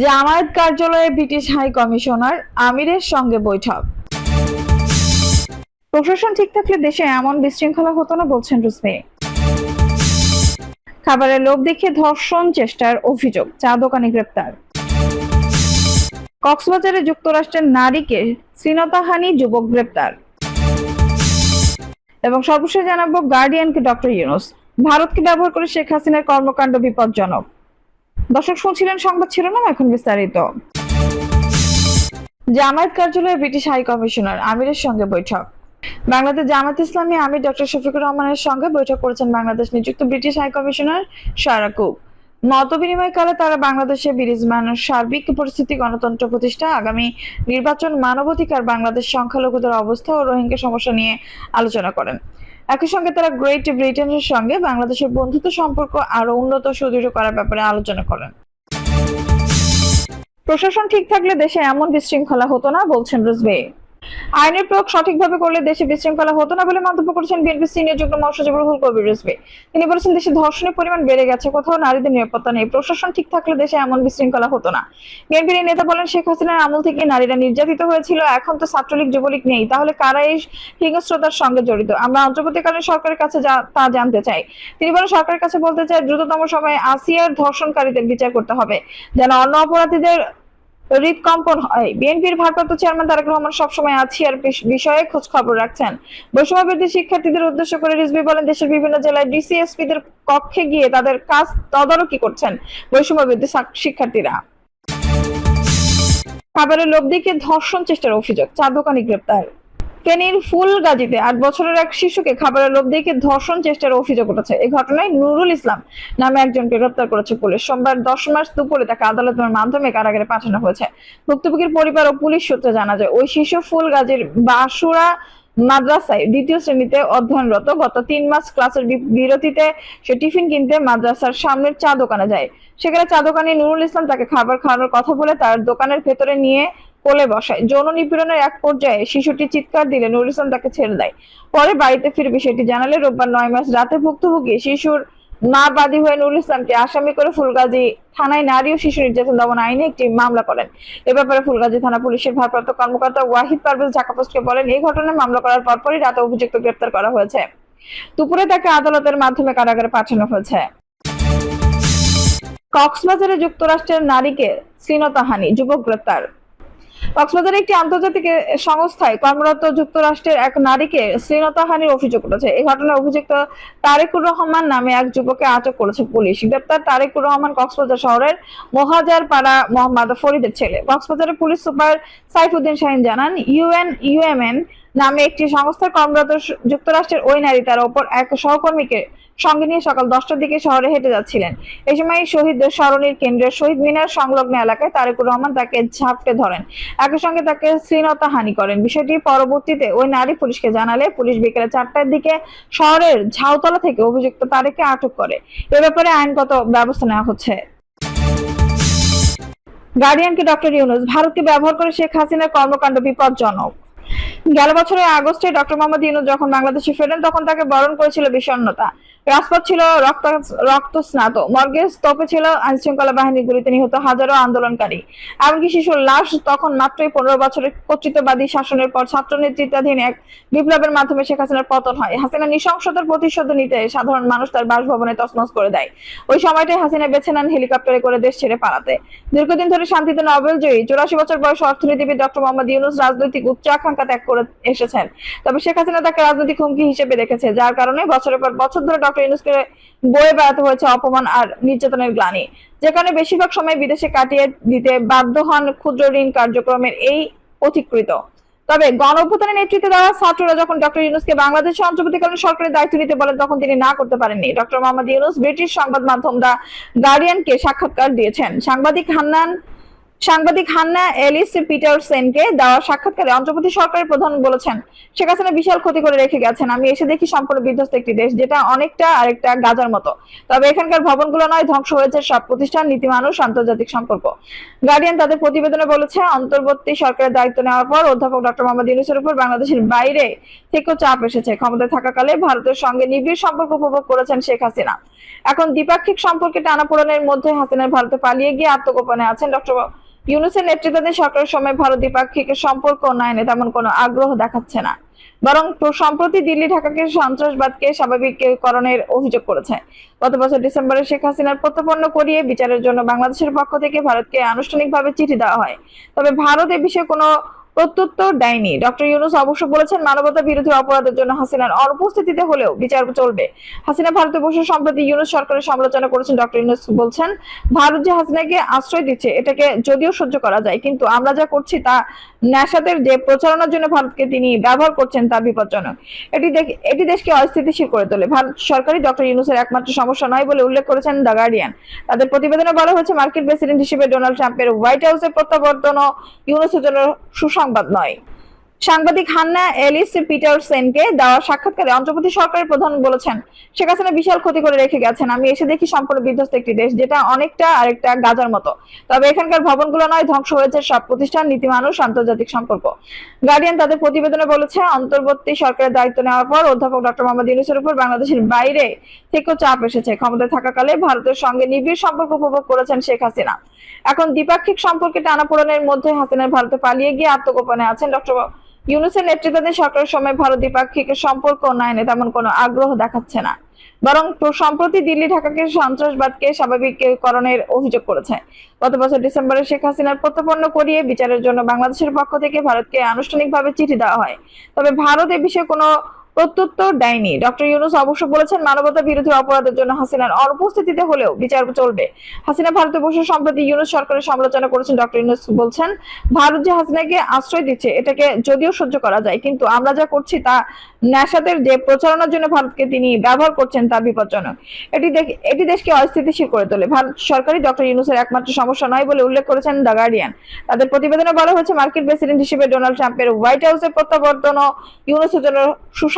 জামায়াত কার্যালয়ে British high commissioner আমিরের সঙ্গে বৈঠক। প্রশাসন ঠিক থাকলে দেশে এমন বিশৃঙ্খলা হতো না, বলছেন রুসমি। খাবারের লোভ দেখিয়ে ধর্ষণ চেষ্টার অভিযোগ, চা দোকানি গ্রেপ্তার। কক্সবাজারে যুক্তরাষ্ট্রের নারীকে শ্রীনতাহানি যুবক গ্রেপ্তার। এবং সর্বশেষ জানাব গার্ডিয়ানকে ডক্টর ইউনুস। ভারতকে ব্যবহার করে শেখ হাসিনার কর্মকাণ্ড বিপজ্জনক। দর্শক, শুনছিলেন সংবাদ শিরোনাম এখন বিস্তারিত। জামায়াত কার্যালয়ে ব্রিটিশ হাই কমিশনার আমিরের সঙ্গে বৈঠক। বাংলাদেশ জামাত ইসলামী আমির ডক্টর শফিকুর রহমানের সঙ্গে বৈঠক করেছেন বাংলাদেশ নিযুক্ত ব্রিটিশ হাই কমিশনার সারাকুব মত বিনিময়কালে তারা বাংলাদেশে বিরাজমান সার্বিক পরিস্থিতি, গণতন্ত্র প্রতিষ্ঠা, আগামী নির্বাচন মানবাধিকার, বাংলাদেশ সংখ্যালঘুদের অবস্থা ও রোহিঙ্গা সমস্যা নিয়ে আলোচনা করেন। একই সঙ্গে তারা গ্রেট ব্রিটেনের সঙ্গে বাংলাদেশের বন্ধুত্ব সম্পর্ক আরও উন্নত সুদৃঢ় করার ব্যাপারে আলোচনা করেন। প্রশাসন ঠিক থাকলে দেশে এমন বিশৃঙ্খলা হতো না, বলছেন রুজবে আইনের প্রয়োগ সঠিকভাবে করলে দেশে বিশৃঙ্খলা হতো না বলে মন্তব্য করেছেন বিএনপি সিনিয়র যুগ্ম মহাসচিব রুহুল কবির রিজভী। তিনি বলেছেন, দেশে ধর্ষণের পরিমাণ বেড়ে গেছে, কোথাও নারীদের নিরাপত্তা নেই, প্রশাসন ঠিক থাকলে দেশে এমন বিশৃঙ্খলা হতো না। বিএনপির এই নেতা বলেন, শেখ হাসিনার আমল থেকে নারীরা নির্যাতিত হয়েছিল, এখন তো ছাত্রলীগ, যুবলীগ নেই, তাহলে কারা এই হিংস্রতার সঙ্গে জড়িত? আমরা অন্তর্বর্তীকালীন সরকারের কাছে তা জানতে চাই। তিনি বলেন, সরকারের কাছে বলতে চাই, দ্রুততম সময়ে আসিয়ার ধর্ষণকারীদের বিচার করতে হবে, যেন অন্য অপরাধীদের হৃদকম্পন হয়। বিএনপির ভারপ্রাপ্ত চেয়ারম্যান তারেক রহমান সবসময় আছি আর বিষয়ে খোঁজ খবর রাখছেন বৈষম্যবৃদ্ধি শিক্ষার্থীদের উদ্দেশ্য করে রিজবি বলেন, দেশের বিভিন্ন জেলায় ডিসিএসপি দের কক্ষে গিয়ে তাদের কাজ তদারকি করছেন বৈষম্যবৃদ্ধি ছাত্র- শিক্ষার্থীরা। খাবারের লোভ দেখিয়ে ধর্ষণ চেষ্টার অভিযোগ চা দোকানি গ্রেপ্তার। ফেনীর ফুলগাজীতে আট বছরের এক শিশুকে খাবারের লোভ দেখিয়ে ধর্ষণ চেষ্টার অভিযোগ উঠেছে। এই ঘটনায় নুরুল ইসলাম নামে একজনকে গ্রেপ্তার করেছে পুলিশ। সোমবার দশ মাস দুপুরে তাকে আদালতের মাধ্যমে কারাগারে পাঠানো হয়েছে। ভুক্তভোগীর পরিবার ও পুলিশ সূত্রে জানা যায়, ওই শিশু ফুলগাজীর বাসুরা মাদ্রাসায় দ্বিতীয় শ্রেণীতে অধ্যয়নরত। গত তিন মাস ক্লাসের বিরতিতে সে টিফিন কিনতে মাদ্রাসার সামনের চা দোকানে যায়। সেখানে চা দোকানি নুরুল ইসলাম তাকে খাবার খাওয়ানোর কথা বলে তার দোকানের ভেতরে নিয়ে কোলে বসায়। যৌন নিপীড়নের এক পর্যায়ে শিশুটি চিৎকার দিলে নুরুল ইসলাম তাকে ছেড়ে দেয়। পরে বাড়িতে ফিরে বিষয়টি জানালে রোববার নয় মাস রাতে ভুক্তভোগী শিশুর মা বাদী হয়ে নুরুল ইসলামকে আসামি করে ফুলগাজী থানায় নারী ও শিশু নির্যাতন দমন আইনে একটি মামলা করেন। এ ব্যাপারে ফুলগাজী থানা পুলিশের ভারপ্রাপ্ত কর্মকর্তা ওয়াহিদ পারভেজ ঢাকা পোস্টকে বলেন, এই ঘটনায় মামলা করার পরপরই রাতে অভিযুক্ত গ্রেপ্তার করা হয়েছে। দুপুরে তাকে আদালতের মাধ্যমে কারাগারে পাঠানো হয়েছে। কক্সবাজারে যুক্তরাষ্ট্রের নারীকে শ্রীনতাহানি যুবক গ্রেপ্তার। কক্সবাজারে একটি আন্তর্জাতিক সংস্থায় কর্মরত যুক্তরাষ্ট্রের এক নারীকে শ্রীনতাহানির অভিযোগ উঠেছে। এই ঘটনায় অভিযুক্ত তারেকুর রহমান নামে এক যুবককে আটক করেছে পুলিশ। গ্রেপ্তার তারেকুর রহমান কক্সবাজার শহরের মহাজার পাড়া মোহাম্মদ ফরিদের ছেলে। কক্সবাজারের পুলিশ সুপার সাইফুদ্দিন শাহিন জানান, ইউএন, ইউএমএন নামে একটি সংস্থার কর্মরত যুক্তরাষ্ট্রের ওই নারী তার ওপর এক সহকর্মীকে সঙ্গে নিয়ে সকাল দশটার দিকে শহরে হেঁটে যাচ্ছিলেন। এই সময় শহীদদের স্মরণীর কেন্দ্রের শহীদ মিনার সংলগ্ন এলাকায় তারেকুর রহমান তাকে ঝাপটে ধরেন। একই সঙ্গে তাকে শ্রীনতা হানি করেন। বিষয়টি পরবর্তীতে ওই নারী পুলিশকে জানালে পুলিশ বিকেলে চারটার দিকে শহরের ঝাউতলা থেকে অভিযুক্ত তারেককে আটক করে। এ ব্যাপারে আইনগত ব্যবস্থা নেওয়া হচ্ছে। গার্ডিয়ানকে ডক্টর ইউনুস, ভারতকে ব্যবহার করে শেখ হাসিনার কর্মকাণ্ড বিপজ্জনক। গেল বছরের আগস্টে ডক্টর মোহাম্মদ ইউনুস যখন বাংলাদেশে ফেরেন, তখন তাকে বরণ করেছিল বিষণ্ণতা। রাজপথ ছিল রক্ত রক্ত স্নাত মর্গে স্তপে ছিল আইন শৃঙ্খলা বাহিনীর গুলিতে নিহত হাজারো আন্দোলনকারী। এমনকি শিশুর লাশ তখন মাত্রই পনেরো বছরের কর্তৃত্ববাদী শাসনের পর ছাত্র নেতৃত্বাধীন এক বিপ্লবের মাধ্যমে শেখ হাসিনার পতন হয়। হাসিনা নৃশংসতার প্রতিশোধ নিতে সাধারণ মানুষ তার বাসভবনে তছনছ করে দেয়। ওই সময়টাই হাসিনা বেছে নেন হেলিকপ্টারে করে দেশ ছেড়ে পালাতে। দীর্ঘদিন ধরে শান্তিতে নোবেল জয়ী, চুরাশি বছর বয়স অর্থনীতিবিদ ডক্টর মোহাম্মদ ইউনুস রাজনৈতিক উচ্চ আকাঙ্ক্ষা ত্যাগ করে এসেছেন। তবে শেখ হাসিনা তাকে রাজনৈতিক হুমকি হিসেবে দেখেছে যার কারণে বছরের পর বছর ধরে ডক্টর ইউনুসকে বয়ে বেড়াতে হয়েছে অপমান আর নির্যাতনের গ্লানি। যে কারণে বেশিরভাগ সময় বিদেশে কাটিয়ে দিতে বাধ্য হন ক্ষুদ্র ঋণ কার্যক্রমের এই অধিকৃত। তবে গণ অভ্যুত্থানের নেতৃত্বে দেওয়া ছাত্ররা যখন ডক্টর ইউনুসকে বাংলাদেশে অন্তর্বর্তীকালীন সরকারের দায়িত্ব নিতে বলেন, তখন তিনি না করতে পারেননি। ডক্টর মোহাম্মদ ইউনুস ব্রিটিশ সংবাদ মাধ্যম দা গার্ডিয়ানকে সাক্ষাৎকার দিয়েছেন। সাংবাদিক হান্নান সাংবাদিক হান্না এলিস পিটারসেনকে দেওয়া সাক্ষাৎকারে অন্ধ্রপ্রদেশ সরকারের প্রধান বলেছেন, শেখ হাসিনা বিশাল ক্ষতি করে রেখে গেছেন। আমি এসে দেখি সম্পূর্ণ বিধ্বস্ত একটি দেশ, যেটা অনেকটা আরেকটা গাজার মতো। তবে এখানকার ভবনগুলো নয়, ধ্বংস হয়েছে সব প্রতিষ্ঠান, নীতি মানুষ, আন্তর্জাতিক সম্পর্ক। গার্ডিয়ান তাদের প্রতিবেদনে বলেছে, অন্তর্বর্তী সরকারের দায়িত্ব নেওয়ার পর অধ্যাপক ডক্টর মোহাম্মদ ইউনুসের উপর বাংলাদেশের বাইরে থেকেও চাপ এসেছে। ক্ষমতায় থাকাকালে ভারতের সঙ্গে নিবিড় সম্পর্ক উপভোগ করেছেন শেখ হাসিনা। এখন দ্বিপাক্ষিক সম্পর্কে টানাপোড়েনের মধ্যে হাসিনার ভারতে পালিয়ে গিয়ে আত্মগোপনে আছেন ডক্টর ইউনুসের নেতৃত্বাধীন সরকারের সময় ভারত দ্বিপাক্ষিক সম্পর্ক উন্নয়নে তেমন কোনো আগ্রহ দেখাচ্ছে না, বরং সম্প্রতি দিল্লি ঢাকাকে সন্ত্রাসবাদকে স্বাভাবিককরণের অভিযোগ করেছে। গত বছর ডিসেম্বরে শেখ হাসিনার প্রত্যাপন্ন করিয়ে বিচারের জন্য বাংলাদেশের পক্ষ থেকে ভারতকে আনুষ্ঠানিকভাবে চিঠি দেওয়া হয়। তবে ভারত এ বিষয়ে কোনো প্রত্যুত্তর দেয়নি। ডক্টর ইউনুস অবশ্য বলেছেন, মানবতা বিরোধী অপরাধের জন্য হাসিনার অনুপস্থিতিতে হলেও বিচার চলবে। হাসিনা ভারতে বসে সম্প্রতি ইউনুস সরকারের সমালোচনা করেছেন, ডক্টর ইউনুস বলছেন, ভারত যে হাসিনাকে আশ্রয় দিচ্ছে, এটাকে যদিও সহ্য করা যায়, কিন্তু আমরা যা করছি তা ন্যাসাদের যে প্রচারণার জন্য ভারতকে তিনি ব্যবহার করছেন তা বিপজ্জনক। এটি এটি দেশকে অস্থিতিশীল করে তোলে। ভারত সরকারই ডক্টর ইউনুসের একমাত্র সমস্যা নয় বলে উল্লেখ করেছেন দ্য গার্ডিয়ান। তাদের প্রতিবেদনে বলা হয়েছে, মার্কিন প্রেসিডেন্ট হিসেবে ডোনাল্ড ট্রাম্পের হোয়াইট হাউসের প্রত্যাবর্তনও ইউনুসের জন্য সুসংবাদ নয়। সাংবাদিক হান্না এলিস পিটারসেনকে দেওয়া সাক্ষাৎকারে অন্ধ্রপ্রদেশ সরকারের প্রধান বলেছেন, শেখ হাসিনা বিশাল ক্ষতি করে রেখে গেছেন। আমি এসে দেখি সম্পূর্ণ বিধ্বস্ত একটি দেশ, যেটা অনেকটা আরেকটা গাজার মতো। তবে এখানকার ভবনগুলো নয়, ধ্বংস হয়েছে সব প্রতিষ্ঠান, নীতি মানুষ, আন্তর্জাতিক সম্পর্ক। গার্ডিয়ান তাদের প্রতিবেদনে বলেছে, অন্তর্বর্তী সরকারের দায়িত্ব নেওয়ার পর অধ্যাপক ডক্টর মোহাম্মদ ইউনুসের উপর বাংলাদেশের বাইরে থেকেও চাপ এসেছে। ক্ষমতায় থাকাকালে ভারতের সঙ্গে নিবিড় সম্পর্ক উপভোগ করেছেন শেখ হাসিনা। এখন দ্বিপাক্ষিক সম্পর্কে টানাপোড়েনের মধ্যে হাসিনার ভারতে পালিয়ে গিয়ে আত্মগোপনে আছেন ডক্টর ইউনুসের নেতৃত্বাধীন সরকারের সময় ভারত দ্বিপাক্ষিক সম্পর্ক উন্নয়নে তেমন কোনো আগ্রহ দেখাচ্ছে না। বরং সম্প্রতি দিল্লি ঢাকাকে সন্ত্রাসবাদকে স্বাভাবিককরণের অভিযোগ করেছে। গত বছর ডিসেম্বরে শেখ হাসিনার প্রত্যাপন্ন করিয়ে বিচারের জন্য বাংলাদেশের পক্ষ থেকে ভারতকে আনুষ্ঠানিকভাবে চিঠি দেওয়া হয়। তবে ভারত এ বিষয়ে কোনো প্রত্যুত্তর দেয়নি। ডক্টর ইউনুস অবশ্য বলেছেন, মানবতা বিরোধী অপরাধের জন্য হাসিনার অনুপস্থিতিতে হলেও বিচার চলবে। হাসিনা ভারতে বসে সম্প্রতি ইউনুস সরকারের সমালোচনা করেছেন, ডক্টর ইউনুস বলছেন, ভারত যে হাসিনাকে আশ্রয় দিচ্ছে, এটাকে যদিও সহ্য করা যায়, কিন্তু আমরা যা করছি তা ন্যাসাদের যে প্রচারণার জন্য ভারতকে তিনি ব্যবহার করছেন তা বিপজ্জনক। এটি এটি দেশকে অস্থিতিশীল করে তোলে। ভারত সরকারই ডক্টর ইউনুসের একমাত্র সমস্যা নয় বলে উল্লেখ করেছেন দ্য গার্ডিয়ান। তাদের প্রতিবেদনে বলা হয়েছে, মার্কিন প্রেসিডেন্ট হিসেবে ডোনাল্ড ট্রাম্পের হোয়াইট হাউসের প্রত্যাবর্তনও ইউনুসের জন্য